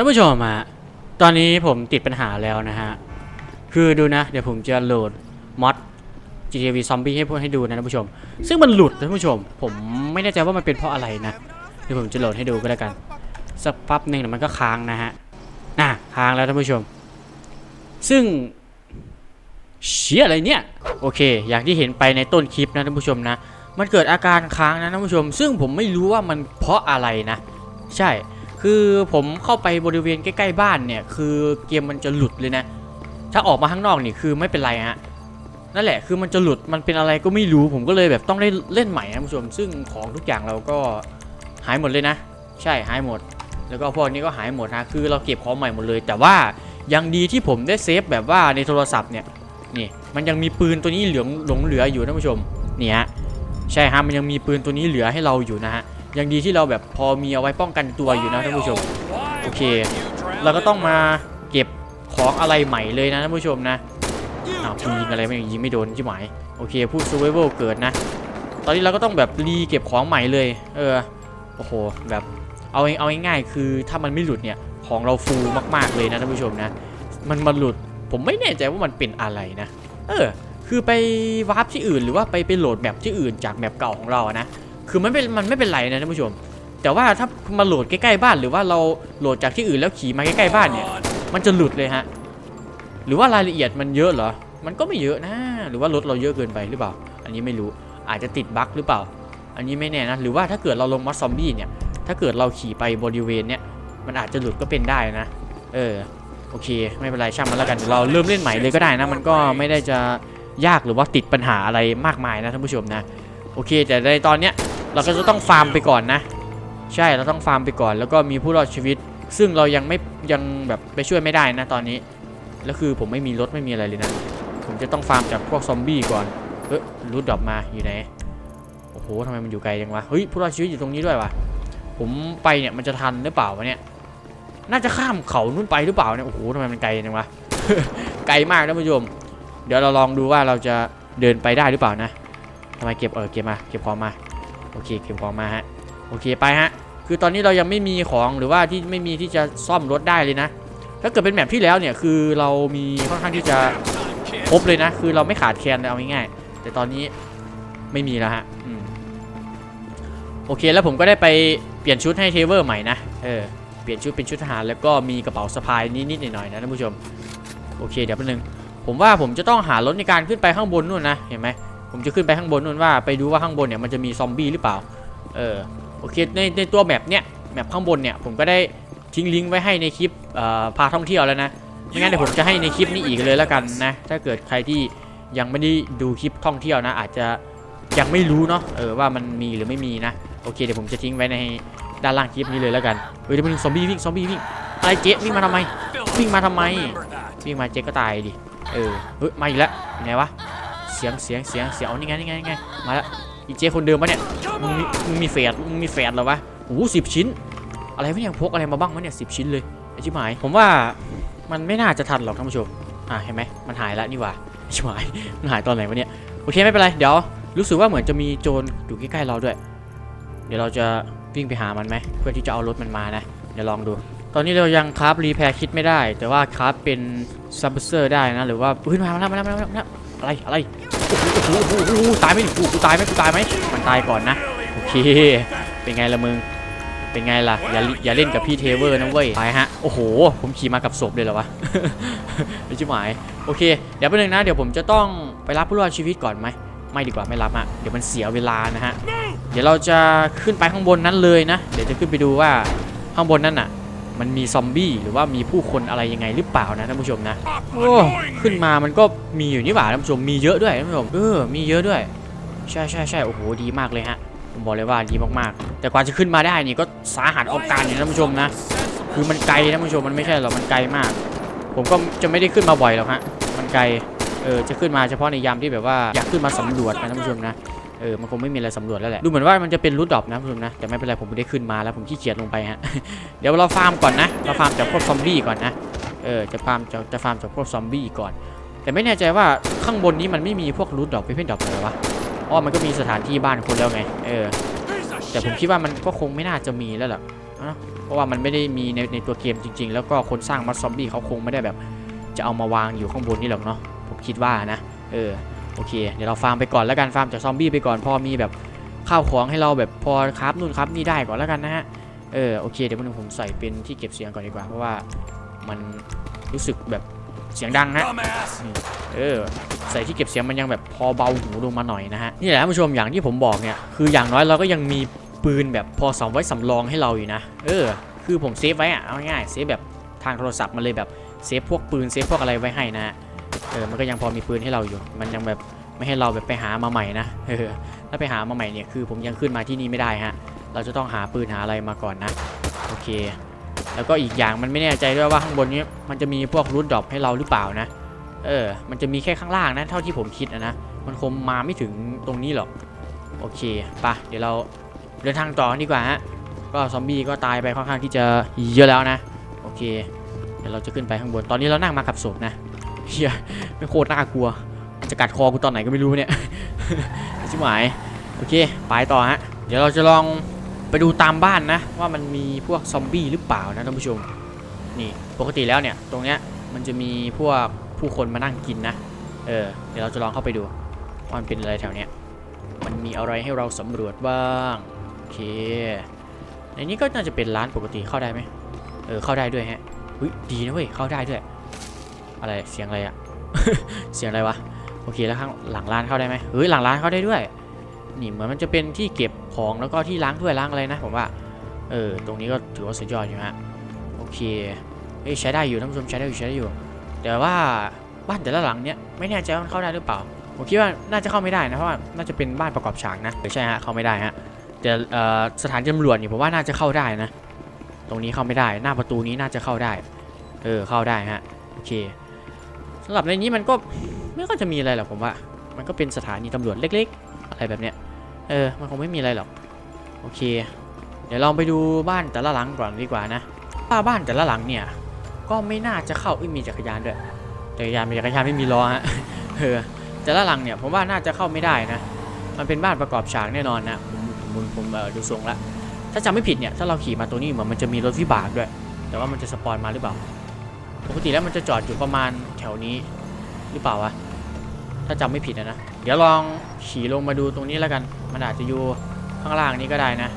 ท่านผู้ชมฮะตอนนี้ผมติดปัญหาแล้วนะฮะ คือดูนะ เดี๋ยวผมจะโหลดมอด GTV Zombie ให้พวกให้ดูนะท่านผู้ชม ซึ่งมันหลุดท่านผู้ชม ผมไม่แน่ใจว่ามันเป็นเพราะอะไรนะ เดี๋ยวผมจะโหลดให้ดูก็แล้วกันสักแป๊บหนึ่งเดี๋ยวมันก็ค้างนะฮะน่ะค้างแล้วท่านผู้ชม ซึ่งเชี่ยอะไรเนี่ย โอเค อย่างที่เห็นไปในต้นคลิปนะท่านผู้ชมนะ มันเกิดอาการค้างนะท่านผู้ชม ซึ่งผมไม่รู้ว่ามันเพราะอะไรนะ ใช่ คือผมเข้าไปบริเวณใกล้ๆบ้านเนี่ย คือเกมมันจะหลุดเลยนะ ถ้าออกมาข้างนอกนี่คือไม่เป็นไรฮะนั่นแหละคือมันจะหลุดมันเป็นอะไรก็ไม่รู้ผมก็เลยแบบต้องได้เล่นใหม่นะท่านผู้ชมซึ่งของทุกอย่างเราก็หายหมดเลยนะ ใช่หายหมด แล้วก็พวกนี้ก็หายหมดนะคือเราเก็บของใหม่หมดเลย แต่ว่ายังดีที่ผมได้เซฟแบบว่าในโทรศัพท์เนี่ยนี่มันยังมีปืนตัวนี้เหลืองหลงเหลืออยู่ท่านผู้ชมเนี่ยฮะใช่ฮะมันยังมีปืนตัวนี้เหลือให้เราอยู่นะฮะ ยังดีที่เราแบบพอมีเอาไว้ป้องกันตัวอยู่นะท่านผู้ชม โอเค เราก็ต้องมาเก็บของอะไรใหม่เลยนะท่านผู้ชมนะอ้าวกูยิงอะไรไม่ยิงไม่โดนใช่ไหมโอเคพูด survival เกิดนะ ตอนนี้เราก็ต้องแบบรีเก็บของใหม่เลย เออโอ้โหแบบเอาเอาง่ายๆคือถ้ามันไม่หลุดเนี่ยของเราฟูมากๆเลยนะท่านผู้ชมนะ มันมาหลุดผมไม่แน่ใจว่ามันเป็นอะไรนะ เออ คือไปวาร์ปที่อื่นหรือว่าไปไปโหลดแมปที่อื่นจากแมปเก่าของเราอะนะ คือมันเป็นมันไม่เป็นไรนะท่านผู้ชม แต่ว่าถ้ามาโหลดใกล้ๆบ้าน หรือว่าเราโหลดจากที่อื่นแล้วขี่มาใกล้ๆบ้านเนี่ย มันจะหลุดเลยฮะ หรือว่ารายละเอียดมันเยอะเหรอ มันก็ไม่เยอะนะ หรือว่ารถเราเยอะเกินไปหรือเปล่า อันนี้ไม่รู้ อาจจะติดบั๊กหรือเปล่า อันนี้ไม่แน่นะ หรือว่าถ้าเกิดเราลงมอสซอมบี้เนี่ย ถ้าเกิดเราขี่ไปบริเวณเนี่ยมันอาจจะหลุดก็เป็นได้นะ เออ โอเค ไม่เป็นไรช่างมันแล้วกัน เราเริ่มเล่นใหม่เลยก็ได้นะ มันก็ไม่ได้จะยากหรือว่าติดปัญหาอะไรมากมายนะท่านผู้ชมนะ โอเค แต่ในตอนเนี้ย เราก็จะต้องฟาร์มไปก่อนนะ ใช่เราต้องฟาร์มไปก่อน แล้วก็มีผู้รอดชีวิต ซึ่งเรายังไม่ยังแบบไปช่วยไม่ได้นะตอนนี้แล้วคือผมไม่มีรถไม่มีอะไรเลยนะ ผมจะต้องฟาร์มจากพวกซอมบี้ก่อนเฮ้ยรูดดรอปมาอยู่ไหนโอ้โหทำไมมันอยู่ไกลจังวะเฮ้ยผู้รอดชีวิตอยู่ตรงนี้ด้วยวะผมไปเนี่ยมันจะทันหรือเปล่าวะเนี่ยน่าจะข้ามเขานู่นไปหรือเปล่าเนี่ยโอ้โหทำไมมันไกลจังวะไกลมากท่านผู้ชมเดี๋ยวเราลองดูว่าเราจะเดินไปได้หรือเปล่านะทำไมเก็บเออเก็บมาเก็บของมา โอเคเก็บของมาฮะโอเคไปฮะคือตอนนี้เรายังไม่มีของหรือว่าที่ไม่มีที่จะซ่อมรถได้เลยนะ ถ้าเกิดเป็นแมปที่แล้วเนี่ยคือเรามีค่อนข้างที่จะครบเลยนะ คือเราไม่ขาดแคลนเลยเอาง่ายๆแต่ตอนนี้ไม่มีแล้วฮะอโอเคแล้วผมก็ได้ไปเปลี่ยนชุดให้เทเวอร์ใหม่นะเออเปลี่ยนชุดเป็นชุดทหารแล้วก็มีกระเป๋าสะพายนิดๆหน่อยๆนะท่านผู้ชมโอเคเดี๋ยวแป๊บนึงผมว่าผมจะต้องหารถในการขึ้นไปข้างบนนู่นนะเห็นไหม ผมจะขึ้นไปข้างบนนู่นว่าไปดูว่าข้างบนเนี่ยมันจะมีซอมบี้หรือเปล่า เออโอเคในในตัวแมปเนี่ยแมปข้างบนเนี่ยผมก็ได้ทิ้งลิงก์ไว้ให้ในคลิปพาท่องเที่ยวแล้วนะไม่งั้นเดี๋ยวผมจะให้ในคลิปนี้อีกเลยแล้วกันนะ ถ้าเกิดใครที่ยังไม่ได้ดูคลิปท่องเที่ยวนะ อาจจะยังไม่รู้เนาะเออว่ามันมีหรือไม่มีนะโอเคเดี๋ยวผมจะทิ้งไว้ในด้านล่างคลิปนี้เลยแล้วกันเฮ้ยเดี๋ยวมันซอมบี้วิ่งซอมบี้วิ่งอะไรเจ๊วิ่งมาทำไมวิ่งมาทำไมวิ่งมาเจ๊ก็ตายดิเออเฮ้ยมาอีกแล้วไหนวะ เสียงเสียงเสียงเสียงเอานี่ไงนี่ไงนี่ไงมาแล้วอีเจคนเดิมปะเนี่ยมึงมีมึงมีแฝดมึงมีแฝดเหรอวะโอ้โหสิบชิ้น อะไรวะเนี่ยพกอะไรมาบ้างวะเนี่ยสิบชิ้นเลยไอชิบหาย ผมว่ามันไม่น่าจะทันหรอกท่านผู้ชมอะเห็นไหมมันหายแล้วนี่ว่าไอชิบหายมันหายตอนไหนวะเนี่ยโอเคไม่เป็นไรเดี๋ยวรู้สึกว่าเหมือนจะมีโจรอยู่ใกล้ๆเราด้วย เดี๋ยวเราจะวิ่งไปหามันไหมเพื่อที่จะเอารถมันมานะเดี๋ยวลองดู ตอนนี้เรายังคราฟรีแพร์คิดไม่ได้ แต่ว่าคราฟเป็นซับเซอร์ได้นะหรือว่าเฮ้ยมาแล้วมาแล้วมาแล้วมาแล้ว อะไรอะไรโอ้โหโอ้โหโอ้โหตายไหมกูกูตายไหมกูตายไหมมันตายก่อนนะโอเคเป็นไงละมึงเป็นไงล่ะอย่าอย่าเล่นกับพี่เทเวอร์นะเว้ยไปฮะโอ้โห ผมขี่มากับศพเลยเหรอวะไม่ชิบหายโอเค เดี๋ยวแป๊บนึงนะ เดี๋ยวผมจะต้องไปรับผู้รอดชีวิตก่อนไหมไม่ดีกว่าไม่รับอะเดี๋ยวมันเสียเวลานะฮะเดี๋ยวเราจะขึ้นไปข้างบนนั้นเลยนะ เดี๋ยวจะขึ้นไปดูว่าข้างบนนั้นน่ะ มันมีซอมบี้หรือว่ามีผู้คนอะไรยังไงหรือเปล่านะท่านผู้ชมนะโอ้ขึ้นมามันก็มีอยู่นี่หว่าท่านผู้ชมมีเยอะด้วยท่านผู้ชมเออมีเยอะด้วย ใช่ใช่ใช่โอ้โหดีมากเลยฮะผมบอกเลยว่าดีมากๆ แต่กว่าจะขึ้นมาได้นี่ก็สาหัสเอาการอยู่นะท่านผู้ชมนะ คือมันไกลนะท่านผู้ชมมันไม่ใช่หรอกมันไกลมาก ผมก็จะไม่ได้ขึ้นมาบ่อยหรอกฮะมันไกลเออจะขึ้นมาเฉพาะในยามที่แบบว่าอยากขึ้นมาสำรวจนะท่านผู้ชมนะ เออมันคงไม่มีอะไรสำรวจแล้วแหละดูเหมือนว่ามันจะเป็นรูทดรอปนะท่านผู้ชมนะแต่ไม่เป็นไรผมไม่ได้ขึ้นมาแล้วผมขี้เกียจลงไปฮะเดี๋ยวเราฟาร์มก่อนนะเราฟาร์มจากพวกซอมบี้ก่อนนะเออจะฟาร์มจะจะฟาร์มจากพวกซอมบี้ก่อน แต่ไม่แน่ใจว่าข้างบนนี้มันไม่มีพวกรูทดรอปเป็นดรอปเลยวะอ๋อมันก็มีสถานที่บ้านคนแล้วไงเออแต่ผมคิดว่ามันก็คงไม่น่าจะมีแล้วล่ะเเนอะเพราะว่ามันไม่ได้มีในในตัวเกมจริง ๆ แล้วก็คนสร้างมัดซอมบี้เขาคงไม่ได้แบบ จะเอามาวางอยู่ข้างบนนี่หรอกเนาะผมคิดว่านะ เออ โอเค เดี๋ยวเราฟาร์มไปก่อนแล้วกันฟาร์มจากซอมบี้ไปก่อนพอมีแบบข้าวของให้เราแบบพอคราฟนู่นคราฟนี่ได้ก่อนแล้วกันนะฮะเออโอเคเดี๋ยววันนึงผมใส่เป็นที่เก็บเสียงก่อนดีกว่าเพราะว่ามันรู้สึกแบบเสียงดังฮะเออใส่ที่เก็บเสียงมันยังแบบพอเบาหูลงมาหน่อยนะฮะนี่แหละท่านผู้ชมอย่างที่ผมบอกเนี่ยคืออย่างน้อยเราก็ยังมีปืนแบบพอสำไว้สำรองให้เราอยู่นะเออ คือผมเซฟไว้อะเอาง่ายเซฟแบบทางโทรศัพท์มันเลยแบบเซฟพวกปืนเซฟพวกอะไรไว้ให้นะฮะ เออมันก็ยังพอมีปืนให้เราอยู่ มันยังแบบไม่ให้เราแบบไปหามาใหม่นะเออถ้าไปหามาใหม่เนี่ยคือผมยังขึ้นมาที่นี่ไม่ได้ฮะเราจะต้องหาปืนหาอะไรมาก่อนนะโอเค แล้วก็อีกอย่างมันไม่แน่ใจด้วยว่าข้างบนนี้มันจะมีพวกรูทดรอปให้เราหรือเปล่านะ เออ มันจะมีแค่ข้างล่างนะเท่าที่ผมคิดนะนะมันคงมาไม่ถึงตรงนี้หรอกโอเคปะเดี๋ยวเราเดินทางต่อดีกว่าฮะก็ซอมบี้ก็ตายไปค่อนข้างที่จะเยอะแล้วนะ โอเค เดี๋ยวเราจะขึ้นไปข้างบน ตอนนี้เรานั่งมากับศพนะ เฮียไม่โคตรน่ากลัว จะกัดคอกูตอนไหนก็ไม่รู้เนี่ยชิบหายโอเคไปต่อฮะเดี๋ยวเราจะลองไปดูตามบ้านนะ ว่ามันมีพวกซอมบี้หรือเปล่านะท่านผู้ชมนี่ปกติแล้วเนี่ยตรงเนี้ยมันจะมีพวกผู้คนมานั่งกินนะเออเดี๋ยวเราจะลองเข้าไปดูว่ามันเป็นอะไรแถวเนี้ยมันมีอะไรให้เราสำรวจบ้างโอเคในนี้ก็น่าจะเป็นร้านปกติเข้าได้ไหมเออเข้าได้ด้วยฮะอุ้ยดีนะเว้ยเข้าได้ด้วย อะไรเสียงอะไรอะ เสียงอะไรวะโอเคแล้วข้างหลังร้านเข้าได้ไหมเฮ้ยหลังร้านเข้าได้ด้วย นี่เหมือนมันจะเป็นที่เก็บของแล้วก็ที่ล้างถ้วยล้างอะไรนะผมว่าเออตรงนี้ก็ถือว่าสุดยอดอยู่ฮะโอเคเฮ้ยใช้ได้อยู่ท่านผู้ชมใช้ได้อยู่ใช้ได้อยู่ แต่ว่าบ้านแต่ละหลังเนี้ยไม่แน่ใจว่ามันเข้าได้หรือเปล่าผมคิดว่าน่าจะเข้าไม่ได้นะเพราะว่าน่าจะเป็นบ้านประกอบฉากนะใช่ฮะเข้าไม่ได้ฮะแต่สถานตำรวจนี่ผมว่าน่าจะเข้าได้นะ ตรงนี้เข้าไม่ได้ หน้าประตูนี้น่าจะเข้าได้ เออเข้าได้ฮะโอเค สำหรับในนี้มันก็ไม่ก็จะมีอะไรหรอกผมว่า มันก็เป็นสถานีตำรวจเล็ก ๆ อะไรแบบเนี้ย เออ มันคงไม่มีอะไรหรอก โอเค เดี๋ยวลองไปดูบ้านแต่ละหลังก่อนดีกว่านะว่าบ้านแต่ละหลังเนี่ย ก็ไม่น่าจะเข้าอุ้ยมีจักรยานด้วย จักรยานมีจักรยานไม่มีล้อฮะ เออ แต่ละหลังเนี่ยผมว่าน่าจะเข้าไม่ได้นะ มันเป็นบ้านประกอบฉากแน่นอนนะ ผม ผมผมเออดูทรงละ ถ้าจำไม่ผิดเนี่ย ถ้าเราขี่มาตัวนี้เหมือนมันจะมีรถวิบากด้วย แต่ว่ามันจะสปอนมาหรือเปล่า ปกติแล้วมันจะจอดอยู่ประมาณแถวนี้หรือเปล่าวะ ถ้าจำไม่ผิดนะนะ เดี๋ยวลองขี่ลงมาดูตรงนี้แล้วกัน มันอาจจะอยู่ข้างล่างนี้ก็ได้นะ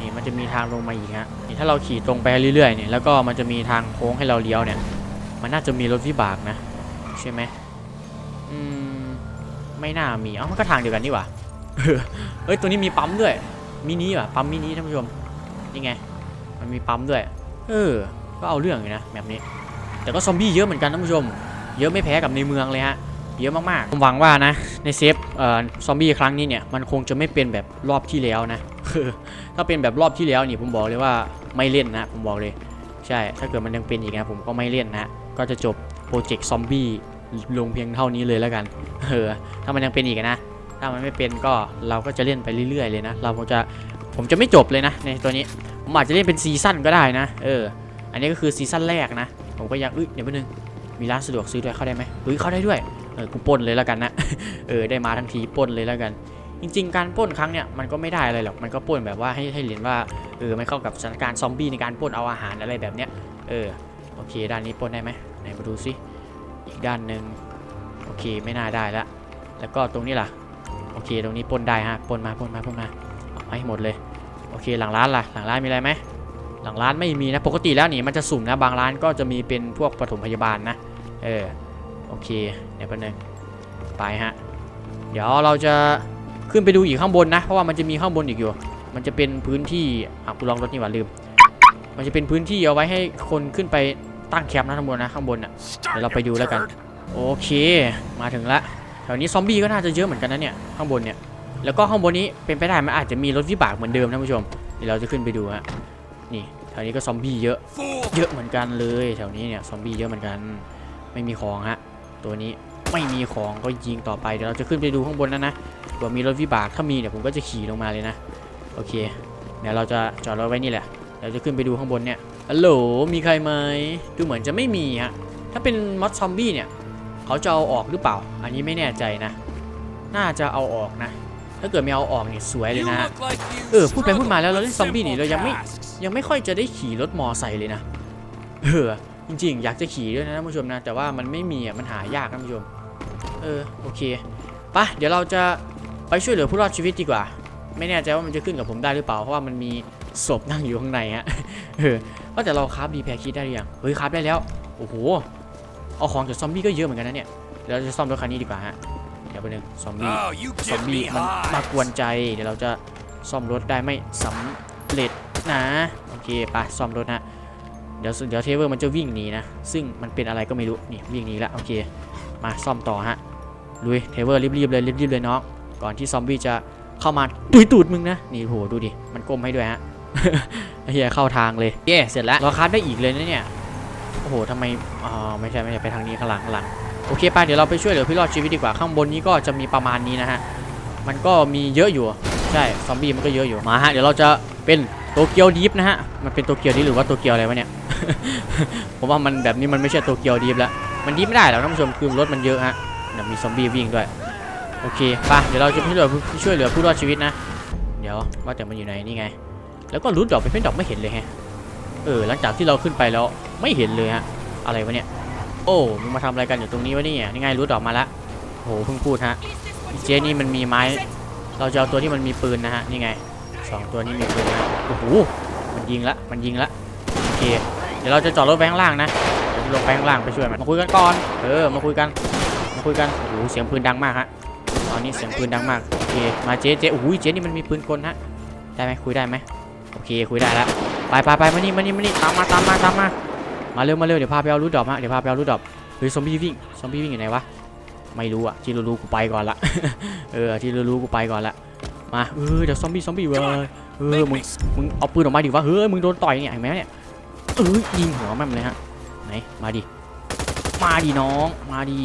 นี่มันจะมีทางลงมาอีกฮะ นี่ถ้าเราขี่ตรงไปเรื่อยๆเนี่ยแล้วก็มันจะมีทางโค้งให้เราเลี้ยวเนี่ย มันน่าจะมีรถวิบากนะ ใช่ไหมอืม ไม่น่ามี เอ้ามันก็ทางเดียวกันนี่หว่าเฮ้ยตัวนี้มีปั๊มด้วย มินิว่ะ ปั๊มมินิท่านผู้ชม นี่ไง มันมีปั๊มด้วย เออ ก็เอาเรื่องอยู่นะแบบนี้ แต่ก็ซอมบี้เยอะเหมือนกันท่านผู้ชม เยอะไม่แพ้กับในเมืองเลยฮะ เยอะมากๆ ผมหวังว่านะ ในเซฟเอ่อซอมบี้ครั้งนี้เนี่ย มันคงจะไม่เป็นแบบรอบที่แล้วนะถ้าเป็นแบบรอบที่แล้วนี่ผมบอกเลยว่าไม่เล่นนะ ผมบอกเลย ใช่ ถ้าเกิดมันยังเป็นอีกนะผมก็ไม่เล่นนะ ก็จะจบโปรเจกต์ซอมบี้ลงเพียงเท่านี้เลยแล้วกัน เออ ถ้ามันยังเป็นอีกนะ ถ้ามันไม่เป็นก็เราก็จะเล่นไปเรื่อยๆเลยนะ เราจะผมจะไม่จบเลยนะในตัวนี้ ผมอาจจะเล่นเป็นซีซั่นก็ได้นะ เออ อันนี้ก็คือซีซั่นแรกนะ ผมก็อยากเอ้ยเดี๋ยวแป๊บนึงมีร้านสะดวกซื้อด้วยเข้าได้ไหมเฮ้ยเข้าได้ด้วยเออกูป้นเลยแล้วกันนะเออได้มาทั้งทีป้นเลยแล้วกัน จริง ๆ การป้นครั้งเนี้ยมันก็ไม่ได้อะไรหรอกมันก็ป้นแบบว่าให้ให้เห็นว่าเออไม่เข้ากับสถานการณ์ซอมบี้ในการป้นเอาอาหารอะไรแบบเนี้ยเออโอเคด้านนี้ป้นได้ไหมไหนมาดูซิอีกด้านหนึ่งโอเคไม่น่าได้ละแล้วก็ตรงนี้ล่ะโอเคตรงนี้ป้นได้ฮะป้นมาป้นมาป้นมาเอาให้หมดเลยโอเคหลังร้านล่ะหลังร้านมีอะไรไหม หลังร้านไม่มีนะปกติแล้วนี่มันจะสุ่มนะบางร้านก็จะมีเป็นพวกปฐมพยาบาลนะเออโอเคเดี๋ยวแป๊บนึงไปฮะเดี๋ยวเราจะขึ้นไปดูอีกข้างบนนะ เพราะว่ามันจะมีข้างบนอีกอยู่ มันจะเป็นพื้นที่อะกูลองรถนี่หว่าลืม มันจะเป็นพื้นที่เอาไว้ให้คนขึ้นไปตั้งแคมป์นะข้างบนนะข้างบนอะเดี๋ยวเราไปดูแล้วกันโอเคมาถึงละแถวนี้ซอมบี้ก็น่าจะเยอะเหมือนกันนะเนี่ยข้างบนเนี่ยแล้วก็ข้างบนนี้เป็นไปได้มันอาจจะมีรถวิบากเหมือนเดิมนะผู้ชมเดี๋ยวเราจะขึ้นไปดูฮะ วนี้ก็ซอมบี้เยอะ เยอะเหมือนกันเลยแถวนี้เนี่ยซอมบี้เยอะเหมือนกัน ไม่มีของฮะ ตัวนี้ไม่มีของก็ยิงต่อไปเดี๋ยวเราจะขึ้นไปดูข้างบนนั้นนะเผื่อมีรถวิบากถ้ามีเดี๋ยวผมก็จะขี่ลงมาเลยนะ โอเคเดี๋ยวเราจะจอดรถไว้นี่แหละเดี๋ยวจะขึ้นไปดูข้างบนเนี่ยฮัลโหลมีใครไหมดูเหมือนจะไม่มีฮะถ้าเป็นมอสซอมบี้เนี่ยเขาจะเอาออกหรือเปล่า อันนี้ไม่แน่ใจนะ น่าจะเอาออกนะ ถ้าเกิดไม่เอาออกเนี่ยสวยเลย You นะฮะ look like you เออพูดไปพูดมาแล้วเราเล่นซอมบี้นี่ simple เรายังไม่ task. ยังไม่ค่อยจะได้ขี่รถมอไซค์เลยนะเออจริงๆ อยากจะขี่ด้วยนะท่านผู้ชมนะ แต่ว่ามันไม่มีอะมันหายากนะท่านผู้ชม เออโอเคไปะเดี๋ยวเราจะไปช่วยเหลือผู้รอดชีวิตดีกว่า ไม่แน่ใจว่ามันจะขึ้นกับผมได้หรือเปล่า เพราะว่ามันมีศพนั่งอยู่ข้างในฮะเออว่าแต่เราคราฟดีแพรคิดได้หรือยังเฮ้ยคราฟได้แล้วโอ้โหเอาของจากซอมบี้ก็เยอะเหมือนกันนะเนี่ยเดี๋ยวเราจะซ่อมรถคันนี้ดีกว่าฮะเดี๋ยวไปบนึงซอมบี้ Oh, you ซอม give บี้ me มัน high. มากวนใจ เดี๋ยวเราจะซ่อมรถได้ไม่สำเร็จนะโอเคไปซ่อมรถนะเดี๋ยวเดี๋ยวเทเวอร์มันจะวิ่งหนีนะ ซึ่งมันเป็นอะไรก็ไม่รู้นี่วิ่งหนีแล้วโอเค มาซ่อมต่อฮะลุยเทเวอร์รีบๆเลยรีบๆเลยน้องก่อนที่ซอมบี้จะเข้ามาตุยตูดมึงนะนี่โหดูดิมันก้มให้ด้วยฮะเฮียเข้าทางเลยเย่เสร็จแล้วเราคัดได้อีกเลยนะเนี่ยโอ้โหทำไมอ๋อไม่ใช่ไม่ใช่ไปทางนี้ข้างหลังข้างหลัง โอเคไปเดี๋ยวเราไปช่วยเหลือพี่รอดชีวิตดีกว่าข้างบนนี้ก็จะมีประมาณนี้นะฮะมันก็มีเยอะอยู่ใช่ซอมบี้มันก็เยอะอยู่มาฮะเดี๋ยวเราจะเป็นโตเกียวดีฟนะฮะมันเป็นโตเกียวดีฟหรือว่าโตเกียวอะไรวะเนี่ยผมว่ามันแบบนี้มันไม่ใช่โตเกียวดีฟแล้วมันดีไม่ได้หรอกท่านผู้ชมคือรถมันเยอะฮะเดี๋ยวมีซอมบี้วิ่งด้วยโอเคไปเดี๋ยวเราจะไปช่วยเหลือผู้ช่วยเหลือผู้รอดชีวิตนะ เดี๋ยวว่าแต่มันอยู่ไหนนี่ไง แล้วก็รูดดอกเป็นเพชรดอกไม่เห็นเลยฮะเออหลังจากที่เราขึ้นไปแล้วไม่เห็นเลยฮะอะไรวะเนี่ย โอ้มึงมาทำอะไรกันอยู่ตรงนี้วะเนี่ยนี่ไงรูดดอกมาละโหเพิ่งพูดฮะเจนี่มันมีไม้ เราจะเอาตัวที่มันมีปืนนะฮะนี่ไงสองตัวนี้มีปืนนะโอ้โหมันยิงละมันยิงละโอเคเดี๋ยวเราจะจอดรถไปข้างล่างนะเดี๋ยวลงไปข้างล่างไปช่วยมันมาคุยกันก่อนเออมาคุยกันมาคุยกันโอ้โหเสียงปืนดังมากฮะตอนนี้เสียงปืนดังมากโอเคมาเจ๊เจ๊โอ้โหเจ๊นี่มันมีปืนกลฮะได้ไหมคุยได้ไหมโอเคคุยได้แล้วไปไปไปมานี่มานี่มานี่ตามมาตามมาตามมา มาเร็วมาเร็วเดี๋ยวพาไปเอารูดดอกฮะเดี๋ยวพาไปเอารูดดอกเฮ้ยซอมบี้วิ่งซอมบี้วิ่งอยู่ไหนวะไม่รู้อะที่รู้ๆกูไปก่อนละ เออที่รู้ๆกูไปก่อนละมาเออเดี๋ยวซอมบี้ซอมบี้เว้ยเออ Make มึง me มึงเอาปืนออกมาดิวะเฮ้ยมึงโดนต่อยเนี่ยเห็นไหมเนี่ยเออยิงหัวมันเลยฮะไหนมาดิมาดิน้องมาดิ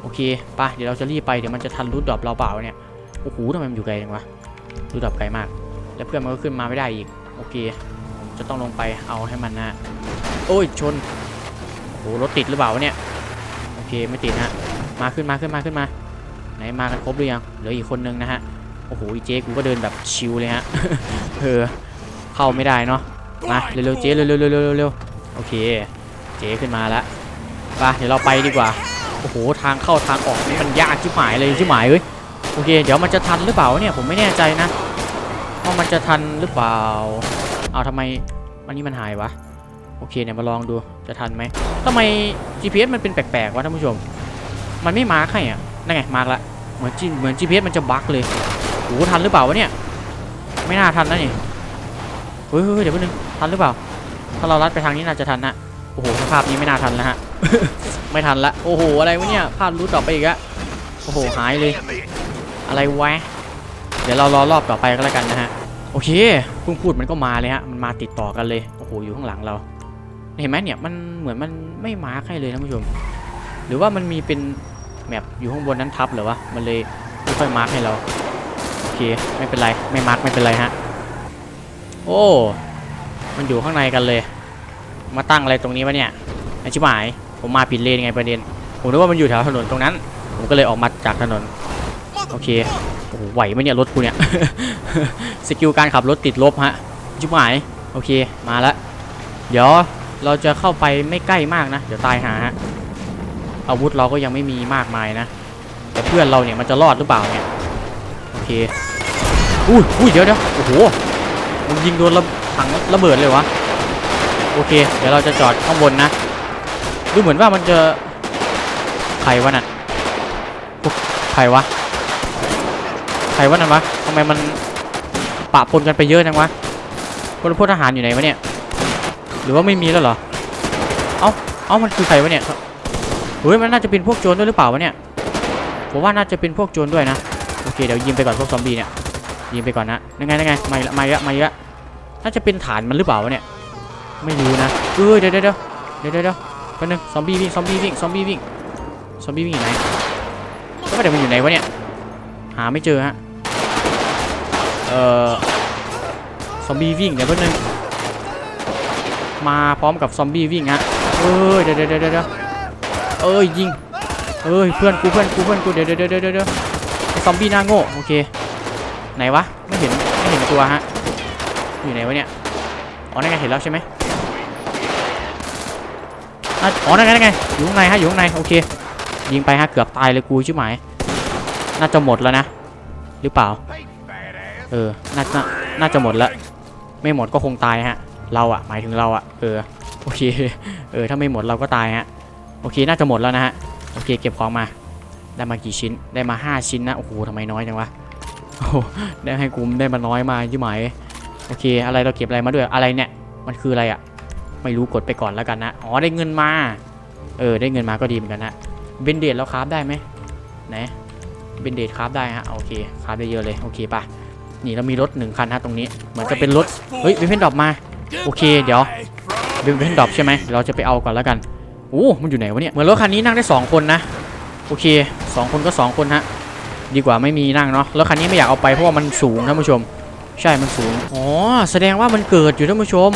โอเคไปเดี๋ยวเราจะรีบไปเดี๋ยวมันจะทันรูดดรอปเราเปล่าเนี่ยโอ้โหทำไมมันอยู่ไกลจังวะรูดดรอปไกลมาก แล้วเพื่อนมันก็ขึ้นมาไม่ได้อีกโอเคผมจะต้องลงไปเอาให้มันนะ โอ้ยชนโอ้รถติดหรือเปล่าวะเนี่ยโอเคไม่ติดฮะมาขึ้นมาขึ้นมาขึ้นมา ไหนมากันครบหรือยังเหลืออีกคนนึงนะฮะโอ้โหเจ๊กูก็เดินแบบชิวเลยฮะเออเข้าไม่ได้เนาะมาเร็วๆเจ๊เร็วๆเร็วๆเร็วๆโอเค เจ๊ขึ้นมาแล้วไปเดี๋ยวเราไปดีกว่าโอ้โหทางเข้าทางออกนี่มันยากชิบหายเลยชิบหายเอ้ยโอเค เดี๋ยวมันจะทันหรือเปล่าเนี่ยผมไม่แน่ใจนะว่ามันจะทันหรือเปล่า เอาทำไมอันนี้มันหายวะ โอเคเนี่ยมาลองดูจะทันไหมทำไม GPS มันเป็นแปลกๆวะท่านผู้ชม มันไม่มาร์คให้อะนั่นไงมาร์คละเหมือนจีเหมือน GPS มันจะบั๊กเลยโอ้โหทันหรือเปล่าวะเนี่ย ไม่น่าทันนะนี่เฮ้ยเฮ้ยเดี๋ยวแป๊บนึงทันหรือเปล่า ถ้าเราลัดไปทางนี้น่าจะทันนะโอ้โหสภาพนี้ไม่น่าทันแล้วฮะไม่ทันละโอ้โหอะไรวะเนี่ยพลาดรูทต่อไปอีกอะโอ้โหหายเลย อะไรวะเดี๋ยวเรารอรอบต่อไปก็แล้วกันนะฮะโอเคเพิ่งพูดมันก็มาเลยฮะมันมาติดต่อกันเลยโอ้โหอยู่ข้างหลังเรา เห็นไหมเนี่ยมันเหมือนมันไม่มาร์คให้เลยท่านผู้ชม หรือว่ามันมีเป็นแมปอยู่ข้างบนนั้นทับหรือวะมันเลยไม่ค่อยมาร์คให้เราโอเคไม่เป็นไรไม่มาร์คไม่เป็นไรฮะโอ้มันอยู่ข้างในกันเลย มาตั้งอะไรตรงนี้วะเนี่ยไอชิบหายผมมาผิดเลนไงประเด็นผมนึกว่ามันอยู่แถวถนนตรงนั้น ผมก็เลยออกมาจากถนนโอเคโอ้หไหวไหมเนี่ยรถกูเนี่ยสกิลการขับรถติดลบฮะชิบหายโอเคมาล้วเดี๋ยว เราจะเข้าไปไม่ใกล้มากนะ เดี๋ยวตายหาฮะอาวุธเราก็ยังไม่มีมากมายนะ แต่เพื่อนเราเนี่ยมันจะรอดหรือเปล่าเนี่ยโอเคอุ้ยอุ้ยเดี๋ยวเดี๋ยวโอ้โหมันยิงโดนระถังระเบิดเลยวะโอเค เดี๋ยวเราจะจอดข้างบนนะดูเหมือนว่ามันจะใครวะน่ะพวกใครวะใครวะนั่นวะทำไมมันปะปนกันไปเยอะจังวะพลพลทหารอยู่ไหนวะเนี่ย หรือว่าไม่มีแล้วเหรอ เอ้า เอ้า มันคือใครวะเนี่ย เฮ้ย มันน่าจะเป็นพวกโจรด้วยหรือเปล่าวะเนี่ย ผมว่าน่าจะเป็นพวกโจรด้วยนะ โอเค เดี๋ยวยิงไปก่อนพวกซอมบี้เนี่ย ยิงไปก่อนนะ ยังไงยังไงมาละมาละมาละน่าจะเป็นฐานมันหรือเปล่าวะเนี่ย ไม่รู้นะ เอ้ย เดี๋ยวเดี๋ยวเดี๋ยวเดี๋ยวเดี๋ยวเดี๋ยวแป๊บนึงซอมบี้วิ่ง ซอมบี้วิ่ง ซอมบี้วิ่ง ซอมบี้วิ่งอยู่ไหนก็ไม่ได้มันอยู่ไหนวะเนี่ย หาไม่เจอฮะ เอ่อ ซอมบี้วิ่งเดี๋ยวแป๊บนึง มาพร้อมกับซอมบี้วิ่งฮะเอ้ยเดี๋ยวเดี๋ยวเดี๋ยวเอ้ยยิงเอ้ยเพื่อนกูเพื่อนกูเพื่อนกูเดี๋ยวเดี๋ยวเดี๋ยวเดี๋ยวเด้อซอมบี้หน้าโง่โอเคไหนวะไม่เห็นไม่เห็นตัวฮะอยู่ไหนวะเนี่ยอ๋อนั่นไงเห็นแล้วใช่ไหมอ๋อนั่นไงนั่นไงอยู่ข้างในฮะอยู่ข้างในโอเคยิงไปฮะเกือบตายเลยกูชิบหมายน่าจะหมดแล้วนะหรือเปล่าเออน่าน่าน่าจะหมดแล้วไม่หมดก็คงตายฮะ เราอะหมายถึงเราอะเออโอเคเออถ้าไม่หมดเราก็ตายฮะโอเคน่าจะหมดแล้วนะฮะโอเคเก็บของมาได้มากี่ชิ้นได้มา 5 ชิ้นนะโอ้โหทำไมน้อยจังวะโอ้ได้ให้กูได้มาน้อยมาใช่ไหมโอเค อะไรเราเก็บอะไรมาด้วยอะไรเนี่ยมันคืออะไรอะไม่รู้กดไปก่อนแล้วกันนะอ๋อได้เงินมา เออได้เงินมาก็ดีเหมือนกันนะเบนเดดเราคราฟได้ไหมไหนเบนเดดคราฟได้ฮะโอเคคราฟได้เยอะเลยโอเคป่ะนี่เรามีรถหนึ่งคันฮะตรงนี้เหมือนจะเป็นรถเฮ้ยเวเพนดรอปมา โอเคเดี๋ยวเวเพนดรอปใช่ไหมเราจะไปเอาก่อนแล้วกันโอ้มันอยู่ไหนวะเนี่ยเหมือนรถคันนี้นั่งได้สองคนนะโอเคสองคนก็สองคนฮะดีกว่าไม่มีนั่งเนาะแล้วคันนี้ไม่อยากเอาไปเพราะว่ามันสูงท่านผู้ชม ใช่มันสูงอ๋อแสดงว่ามันเกิดอยู่ท่านผู้ชม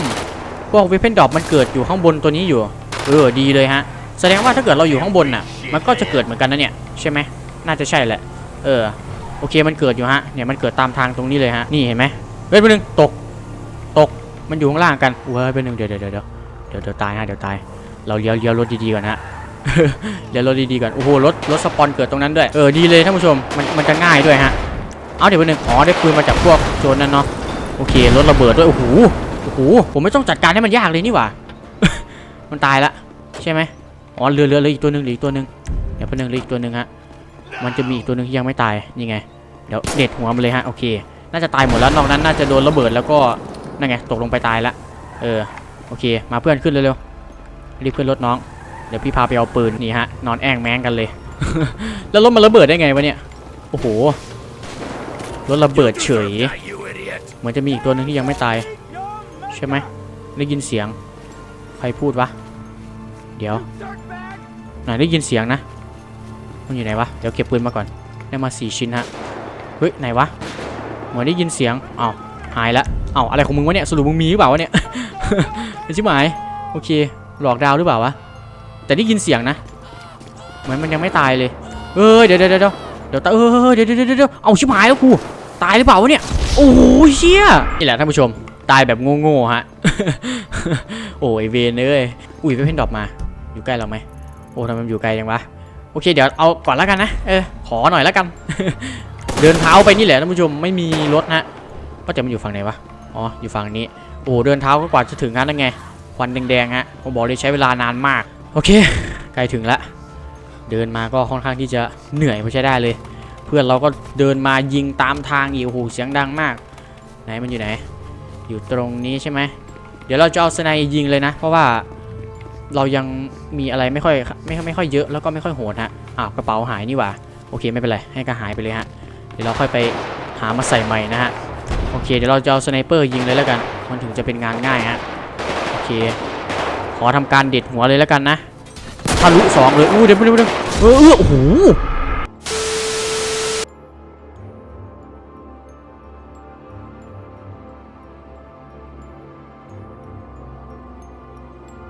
พวกเวเพนดรอปมันเกิดอยู่ข้างบนตัวนี้อยู่เออดีเลยฮะแสดงว่าถ้าเกิดเราอยู่ข้างบนน่ะ มันก็จะเกิดเหมือนกันนะเนี่ยใช่ไหมน่าจะใช่แหละ เออ โอเคมันเกิดอยู่ฮะเนี่ยมันเกิดตามทางตรงนี้เลยฮะนี่เห็นไหมเฮ้ยไปหนึ่งตก มันอยู่ข้างล่างกันเว้ยไปหนึ่งเดี๋ยวเดี๋ยวเดี๋ยวเดี๋ยวเดี๋ยวตายฮะเดี๋ยวตาย เราเลี้ยวเลี้ยวรถดีๆก่อนฮะเลี้ยวรถดีๆก่อนโอ้โหรถรถสปอนเกิดตรงนั้นด้วยเออดีเลยท่านผู้ชมมันมันจะง่ายด้วยฮะเอาเดี๋ยวไปหนึ่งอ๋อได้ปืนมาจากพวกโจรนั่นเนาะโอเครถระเบิดด้วยโอ้โหโอ้โหผมไม่ต้องจัดการให้มันยากเลยนี่หว่ามันตายละใช่ไหมอ๋อเรือเรือเหลยอีกตัวหนึ่งหลืออีกตัวหนึ่งเดี๋ยวไปหนึ่งเลืออีกตัวหนึ่งฮะมันจะมีอีกตัวหนึ่งที่ยังไม่ตายนี่ไงเดี๋ยวเด็ดหัวมันเลยฮะโอเค น่าจะตายหมดแล้วนอกนั้นน่าจะโดนระเบิดแล้วก็ นั่นไงตกลงไปตายละเออโอเค มาเพื่อนขึ้นเร็วๆรีบขึ้นรถน้อง เดี๋ยวพี่พาไปเอาปืนนี่ฮะนอนแองแมงกันเลย แล้วรถมันระเบิดได้ไงวะเนี่ยโอ้โหรถระเบิดเฉย เหมือนจะมีอีกตัวหนึ่งที่ยังไม่ตาย ใช่ไหมได้ยินเสียง ใครพูดวะเดี๋ยวไหนได้ยินเสียงนะมันอยู่ไหนวะเดี๋ยวเก็บปืนมาก่อนได้มาสี่ชิ้นฮะเฮ้ยไหนวะเหมือนได้ยินเสียงอ้าวหายละ อ้าวอะไรของมึงวะเนี่ยสรุปมึงมีหรือเปล่าวะเนี่ยเป็นชิบหายโอเค หลอกดาวหรือเปล่าวะแต่ได้ยินเสียงนะเหมือนมันยังไม่ตายเลยเอ้ยเดี๋ยวเดี๋ยวเดี๋ยวเดี๋ยวเออเดี๋ยวเดี๋ยวเดี๋ยวเอาชิบหายแล้วกูตายหรือเปล่าวะเนี่ยโอ้ยเชี่ยนี่แหละท่านผู้ชมตายแบบโง่ๆฮะโอ้ยเวนเอ้ยอุ้ยไปเพ่นดอปมา อยู่ใกล้เราไหมโอ้ทำไมมันอยู่ไกลจังวะโอเคเดี๋ยวเอาก่อนแล้วกันนะเออขอหน่อยแล้วกัน เดินเท้าไปนี่แหละท่านผู้ชมไม่มีรถนะก็จะมันอยู่ฝั่งไหนวะ อ๋อ อยู่ฝั่งนี้ โอ้ เดินเท้าก็กว่าจะถึงงั้นไง ควันแดงๆฮะ ผมบอกเลยใช้เวลานานมาก โอเค ใกล้ถึงละ เดินมาก็ค่อนข้างที่จะเหนื่อยพอใช้ได้เลย เพื่อนเราก็เดินมายิงตามทางอีกโอ้โห เสียงดังมาก ไหนมันอยู่ไหน อยู่ตรงนี้ใช่ไหม เดี๋ยวเราจะเอาสไนยิงเลยนะ เพราะว่าเรายังมีอะไรไม่ค่อยไม่ไม่ค่อยเยอะแล้วก็ไม่ค่อยโหดฮะ อ้าวกระเป๋าหายนี่หว่า โอเคไม่เป็นไรให้ก็หายไปเลยฮะ เดี๋ยวเราค่อยไปหามาใส่ใหม่นะฮะ โอเค เดี๋ยวเราจะเอาสไนเปอร์ยิงเลยแล้วกัน มันถึงจะเป็นงานง่ายฮะ โอเค ขอทำการเด็ดหัวเลยแล้วกันนะทะลุสองเลย อู้เดี๋ยวเดี๋ยวเดี๋ยวเออเออโอ้โห